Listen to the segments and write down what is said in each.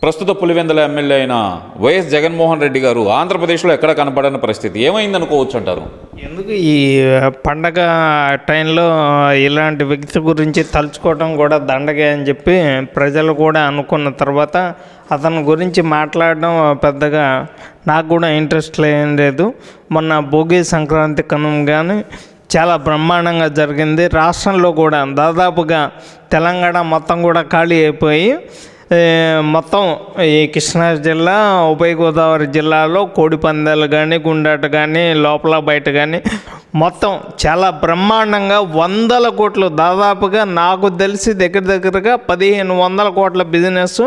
ప్రస్తుత పులివెందుల ఎమ్మెల్యే అయిన వైఎస్ జగన్మోహన్ రెడ్డి గారు ఆంధ్రప్రదేశ్లో ఎక్కడ కనపడని పరిస్థితి? ఏమైంది అనుకోవచ్చు అంటారు? ఎందుకు ఈ పండగ టైంలో ఇలాంటి వ్యక్తి గురించి తలుచుకోవడం కూడా దండగే అని చెప్పి ప్రజలు కూడా అనుకున్న తర్వాత అతని గురించి మాట్లాడడం పెద్దగా నాకు కూడా ఇంట్రెస్ట్ లేదు. మొన్న భోగి సంక్రాంతి కనుమ కానీ చాలా బ్రహ్మాండంగా జరిగింది. రాష్ట్రంలో కూడా దాదాపుగా తెలంగాణ మొత్తం కూడా ఖాళీ అయిపోయి మొత్తం ఈ కృష్ణా జిల్లా ఉభయ గోదావరి జిల్లాలో కోడి పందాలు కానీ గుండాట కానీ లోపల బయట కానీ మొత్తం చాలా బ్రహ్మాండంగా వందల కోట్లు దాదాపుగా నాకు తెలిసి దగ్గర దగ్గరగా పదిహేను వందల కోట్ల బిజినెస్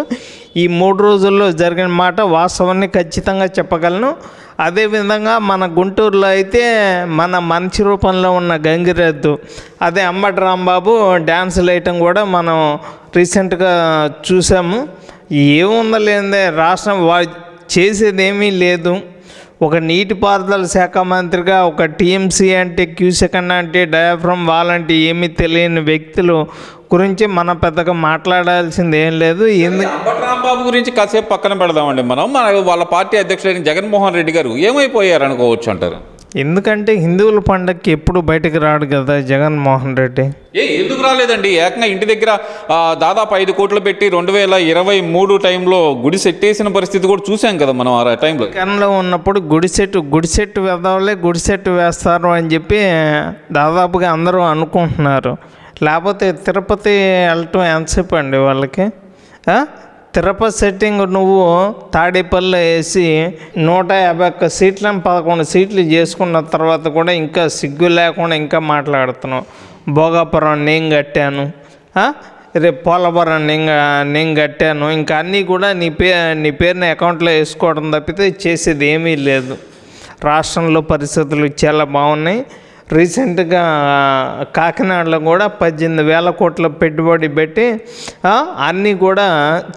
ఈ మూడు రోజుల్లో జరిగిన మాట వాస్తవాన్ని ఖచ్చితంగా చెప్పగలను. అదేవిధంగా మన గుంటూరులో అయితే మన మనిషి రూపంలో ఉన్న గంగిరెద్దు అదే అంబటి రాంబాబు డ్యాన్సులు వేయటం కూడా మనం రీసెంట్గా చూసాము. ఏముందో లేదే రాష్ట్రం వా చేసేది ఏమీ లేదు. ఒక నీటిపారుదల శాఖ మంత్రిగా ఒక టీఎంసీ అంటే క్యూసెకండ్ అంటే డయాఫ్రమ్ వాళ్ళంటే ఏమీ తెలియని వ్యక్తులు గురించి మనం పెద్దగా మాట్లాడాల్సింది ఏం లేదు. ఎందుకు రాంబాబు గురించి కాసేపు పక్కన పెడదామండి మనం. మన వాళ్ళ పార్టీ అధ్యక్షుడైన జగన్మోహన్ రెడ్డి గారు ఏమైపోయారు అనుకోవచ్చు అంటారు? ఎందుకంటే హిందువుల పండగకి ఎప్పుడు బయటకు రాడు కదా జగన్మోహన్ రెడ్డి. ఏ ఎందుకు రాలేదండి? ఏకంగా ఇంటి దగ్గర దాదాపు ఐదు కోట్లు పెట్టి రెండు వేల ఇరవై మూడు టైంలో గుడి సెట్టేసిన పరిస్థితి కూడా చూసాం కదా మనం ఆ టైంలో. అధికారంలో ఉన్నప్పుడు గుడిసెట్టు గుడిసెట్టు వేద్దాంలే గుడిసెట్టు వేస్తారు అని చెప్పి దాదాపుగా అందరూ అనుకుంటున్నారు. లేకపోతే తిరుపతి వెళ్ళటం ఎంతసేపు అండి వాళ్ళకి? ఆ? తిరుపతి సెట్టింగ్ నువ్వు తాడేపల్లి వేసి నూట యాభై ఒక్క సీట్లను పదకొండు సీట్లు చేసుకున్న తర్వాత కూడా ఇంకా సిగ్గు లేకుండా ఇంకా మాట్లాడుతున్నావు. భోగాపురం నేను కట్టాను. రేపు పోలవరం నేను నేను కట్టాను. ఇంకా అన్నీ కూడా నీ పే నీ పేరుని అకౌంట్లో వేసుకోవడం తప్పితే చేసేది ఏమీ లేదు. రాష్ట్రంలో పరిస్థితులు చాలా బాగున్నాయి. రీసెంట్గా కాకినాడలో కూడా పద్దెనిమిది వేల కోట్ల పెట్టుబడి పెట్టి అన్నీ కూడా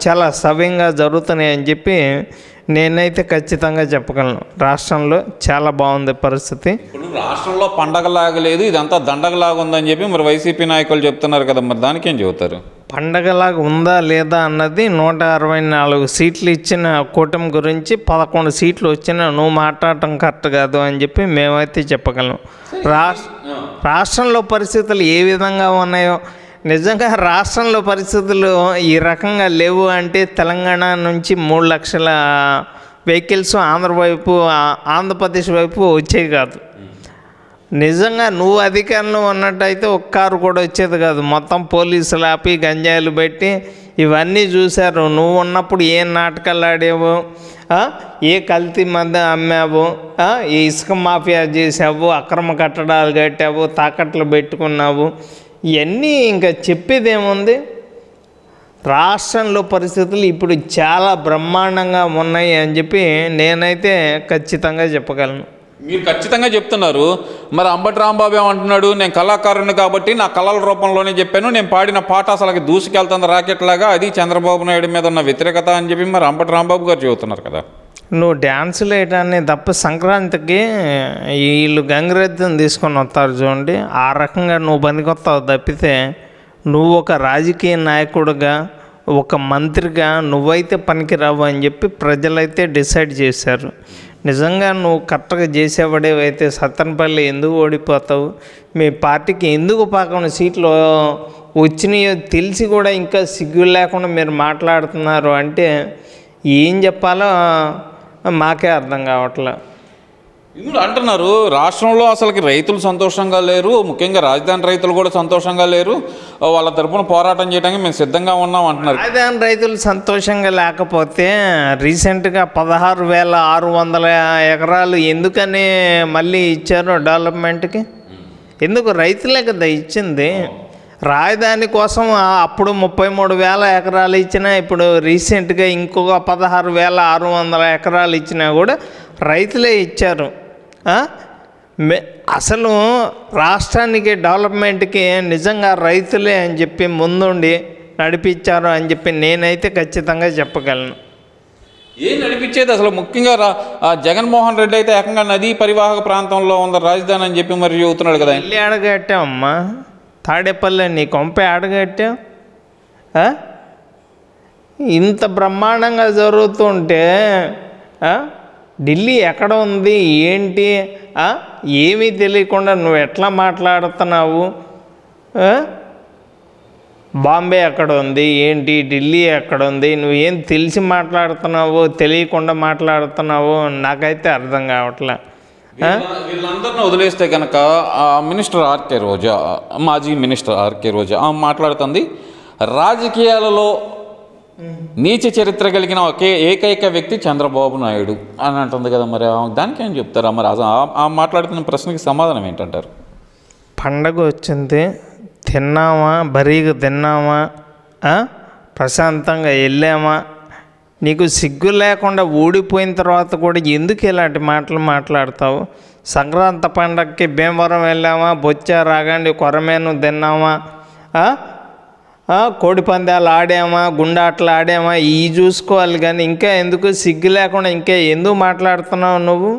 చాలా సవ్యంగా జరుగుతున్నాయని చెప్పి నేనైతే ఖచ్చితంగా చెప్పగలను. రాష్ట్రంలో చాలా బాగుంది పరిస్థితి. ఇప్పుడు రాష్ట్రంలో పండగలాగా లేదు ఇదంతా దండగలాగా ఉందని చెప్పి మరి వైసీపీ నాయకులు చెప్తున్నారు కదా మరి దానికి ఏం చెబుతారు? పండగలాగా ఉందా లేదా అన్నది నూట అరవై నాలుగు సీట్లు ఇచ్చిన కూటమి గురించి పదకొండు సీట్లు వచ్చినా నువ్వు మాట్లాడటం కరెక్ట్ కాదు అని చెప్పి మేమైతే చెప్పగలం. రాష్ట్ర రాష్ట్రంలో పరిస్థితులు ఏ విధంగా ఉన్నాయో? నిజంగా రాష్ట్రంలో పరిస్థితులు ఈ రకంగా లేవు అంటే తెలంగాణ నుంచి మూడు లక్షల వెహికల్స్ ఆంధ్ర వైపు ఆంధ్రప్రదేశ్ వైపు వచ్చేవి కాదు. నిజంగా నువ్వు అధికారంలో ఉన్నట్టయితే ఒక్క కారు కూడా వచ్చేది కాదు. మొత్తం పోలీసులు ఆపి గంజాయిలు పెట్టి ఇవన్నీ చూశారు. నువ్వు ఉన్నప్పుడు ఏ నాటకాలు ఆడావు? ఏ కల్తీ మధ్య అమ్మావు? ఏ ఇసుక మాఫియా చేసావు అక్రమ కట్టడాలు కట్టావు తాకట్లు పెట్టుకున్నావు. ఇవన్నీ ఇంకా చెప్పేది ఏముంది రాష్ట్రంలో పరిస్థితులు ఇప్పుడు చాలా బ్రహ్మాండంగా ఉన్నాయి అని చెప్పి నేనైతే ఖచ్చితంగా చెప్పగలను. మీరు ఖచ్చితంగా చెప్తున్నారు మరి అంబటి రాంబాబు ఏమంటున్నాడు? నేను కళాకారుని కాబట్టి నా కళల రూపంలోనే చెప్పాను. నేను పాడిన పాట అసలు దూసుకెళ్తుంది రాకెట్ లాగా అది చంద్రబాబు నాయుడు మీద ఉన్న వ్యతిరేకత అని చెప్పి మరి అంబటి రాంబాబు గారు చెబుతున్నారు కదా. నువ్వు డ్యాన్సులు వేయడాన్ని తప్ప సంక్రాంతికి వీళ్ళు గంగిరెద్దుని తీసుకొని వస్తారు చూడండి. ఆ రకంగా నువ్వు పనికొస్తావు తప్పితే నువ్వు ఒక రాజకీయ నాయకుడిగా ఒక మంత్రిగా నువ్వైతే పనికిరావు అని చెప్పి ప్రజలైతే డిసైడ్ చేశారు. నిజంగా నువ్వు కరెక్ట్గా చేసేవాడేవైతే సత్తనపల్లి ఎందుకు ఓడిపోతావు? మీ పార్టీకి ఎందుకు పక్కన సీట్లు వచ్చినాయో తెలిసి కూడా ఇంకా సిగ్గు లేకుండా మీరు మాట్లాడుతున్నారు అంటే ఏం చెప్పాలో మాకే అర్థం కావట్లేదు ఇందులో అంటున్నారు రాష్ట్రంలో అసలుకి రైతులు సంతోషంగా లేరు ముఖ్యంగా రాజధాని రైతులు కూడా సంతోషంగా లేరు వాళ్ళ తరపున పోరాటం చేయడానికి మేము సిద్ధంగా ఉన్నాం అంటున్నారు. రాజధాని రైతులు సంతోషంగా లేకపోతే రీసెంట్గా పదహారు వేల ఆరు వందల ఎకరాలు ఎందుకని మళ్ళీ ఇచ్చారు డెవలప్మెంట్కి? ఎందుకు? రైతులే కదా ఇచ్చింది. రాజధాని కోసం అప్పుడు ముప్పై మూడు వేల ఎకరాలు ఇచ్చినా ఇప్పుడు రీసెంట్గా ఇంకొక పదహారు వేల ఆరు వందల ఎకరాలు ఇచ్చినా కూడా రైతులే ఇచ్చారు. అసలు రాష్ట్రానికి డెవలప్మెంట్కి నిజంగా రైతులే అని చెప్పి ముందుండి నడిపించారు అని చెప్పి నేనైతే ఖచ్చితంగా చెప్పగలను. ఏం నడిపించేది అసలు? ముఖ్యంగా జగన్మోహన్ రెడ్డి అయితే ఏకంగా నదీ పరివాహక ప్రాంతంలో ఉన్న రాజధాని అని చెప్పి మరి చెబుతున్నాడు కదా వెళ్ళి అడగట్టావమ్మా తాడేపల్లి నీ కొంపే అడగట్టావు ఇంత బ్రహ్మాండంగా జరుగుతుంటే ఢిల్లీ ఎక్కడ ఉంది? ఏంటి? ఏమీ తెలియకుండా నువ్వు ఎట్లా మాట్లాడుతున్నావు? బాంబే ఎక్కడ ఉంది? ఏంటి? ఢిల్లీ ఎక్కడ ఉంది? నువ్వు ఏం తెలిసి మాట్లాడుతున్నావో తెలియకుండా మాట్లాడుతున్నావు నాకైతే అర్థం కావట్లే. ఆ? వీళ్ళందరిని వదిలేస్తే కనుక ఆ మినిస్టర్ ఆర్కే రోజా మాజీ మినిస్టర్ ఆర్కే రోజా మాట్లాడుతుంది రాజకీయాలలో నీచ చరిత్ర కలిగిన ఒకే ఏకైక వ్యక్తి చంద్రబాబు నాయుడు అని అంటుంది కదా మరి. దానికి ఏం చెప్తారా మరి? ఆ- మాట్లాడుతున్న ప్రశ్నకి సమాధానం ఏంటంటారు? పండగ వచ్చింది తిన్నామా? బరీగా తిన్నామా? ప్రశాంతంగా వెళ్ళామా? నీకు సిగ్గు లేకుండా ఊడిపోయిన తర్వాత కూడా ఎందుకు ఇలాంటి మాటలు మాట్లాడతావు? సంక్రాంతి పండగకి భీమవరం వెళ్ళామా? బొచ్చా రాగండి కొరమేను తిన్నామా? కోడి పందాలు ఆడామా గుండాట్లు ఆడామా ఇవి చూసుకోవాలి కానీ ఇంకా ఎందుకు సిగ్గు లేకుండా ఇంకా ఎందుకు మాట్లాడుతున్నావు నువ్వు?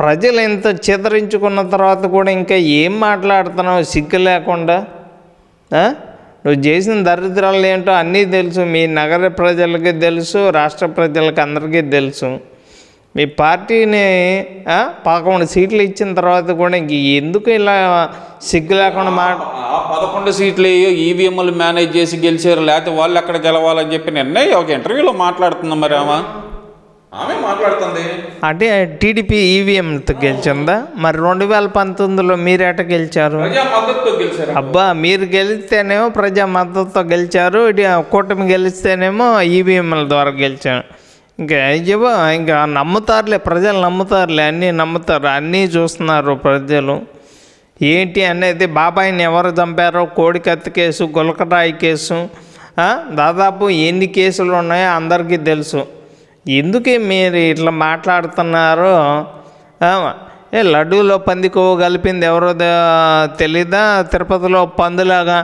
ప్రజలు ఇంత చితరించుకున్న తర్వాత కూడా ఇంకా ఏం మాట్లాడుతున్నావు సిగ్గు లేకుండా? నువ్వు చేసిన దరిద్రాలు ఏంటో అన్నీ తెలుసు మీ నగర ప్రజలకి తెలుసు రాష్ట్ర ప్రజలకి అందరికీ తెలుసు. మీ పార్టీని పదకొండు సీట్లు ఇచ్చిన తర్వాత కూడా ఇంక ఎందుకు ఇలా సిగ్గు లేకుండా ఆ పదకొండు సీట్లు ఈవీఎంలు మేనేజ్ చేసి గెలిచారు లేకపోతే వాళ్ళు ఎక్కడ గెలవాలని చెప్పి నిర్ణయం ఒక ఇంటర్వ్యూలో మాట్లాడుతుంది మరి ఆమె. ఆమె మాట్లాడుతుంది. అంటే టీడీపీ ఈవీఎంతో గెలిచిందా? మరి రెండు వేల పంతొమ్మిదిలో మీరు ఎట గెలిచారు? గెలిచారు అబ్బా మీరు గెలిస్తేనేమో ప్రజా మద్దతుతో గెలిచారు ఇటు కూటమి గెలిస్తేనేమో ఈవీఎంల ద్వారా గెలిచాను ఇంకా ఏవో ఇంకా నమ్ముతారులే ప్రజలు నమ్ముతారులే అన్నీ నమ్ముతారు అన్నీ చూస్తున్నారు ప్రజలు. ఏంటి అనేది బాబాయిని ఎవరు చంపారో కోడి కత్తి కేసు గులకరాయి కేసు దాదాపు ఎన్ని కేసులు ఉన్నాయో అందరికీ తెలుసు. ఎందుకు మీరు ఇట్లా మాట్లాడుతున్నారో? ఏ లడ్డూలో పంది కలిపింది ఎవరో తెలీదా? తిరుపతిలో పందులాగా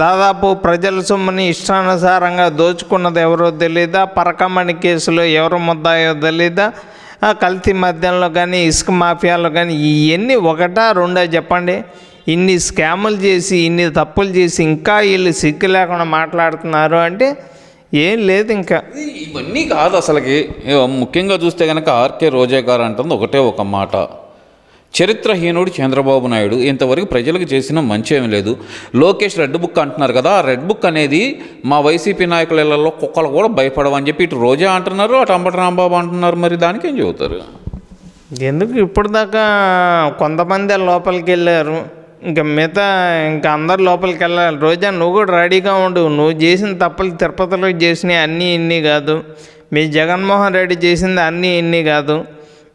దాదాపు ప్రజల సొమ్ముని ఇష్టానుసారంగా దోచుకున్నది ఎవరో తెలీదా? పరకమణి కేసులో ఎవరు ముద్దాయో తెలీదా? కల్తీ మద్యంలో కానీ ఇసుక మాఫియాలో కానీ ఇవన్నీ ఒకటా రెండా చెప్పండి? ఇన్ని స్కాములు చేసి ఇన్ని తప్పులు చేసి ఇంకా వీళ్ళు సిగ్గు లేకుండా మాట్లాడుతున్నారు అంటే ఏం లేదు ఇంకా. ఇవన్నీ కాదు అసలుకి. ముఖ్యంగా చూస్తే కనుక ఆర్కే రోజే గారు అంటుంది ఒకటే ఒక మాట. చరిత్రహీనుడు చంద్రబాబు నాయుడు. ఇంతవరకు ప్రజలకు చేసిన మంచి ఏమీ లేదు. లోకేష్ రెడ్ బుక్ అంటున్నారు కదా ఆ రెడ్ బుక్ అనేది మా వైసీపీ నాయకుల ఇళ్ళలో కుక్కలు కూడా భయపడవని చెప్పి ఇటు రోజా అంటున్నారు అటు అంబటి రాంబాబు అంటున్నారు. మరి దానికి ఏం చెబుతారు? ఎందుకు ఇప్పుడు దాకా కొంతమంది లోపలికి వెళ్ళారు. ఇంకా మిగతా ఇంకా అందరు లోపలికి వెళ్ళాలి. రోజా నువ్వు కూడా రెడీగా ఉండు. నువ్వు చేసిన తప్పులు తిరుపతిలో చేసినవి అన్నీ ఇన్ని కాదు. మీ జగన్మోహన్ రెడ్డి చేసింది అన్నీ ఇన్ని కాదు.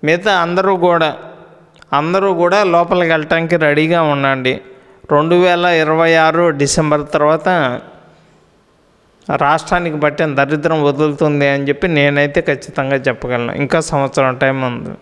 మిగతా అందరూ కూడా అందరూ కూడా లోపలికి వెళ్ళటానికి రెడీగా ఉండండి. రెండు వేల ఇరవై ఆరు డిసెంబర్ తర్వాత రాష్ట్రానికి బట్టిన దరిద్రం వదులుతుంది అని చెప్పి నేనైతే ఖచ్చితంగా చెప్పగలను. ఇంకా సంవత్సరం టైం ఉంది.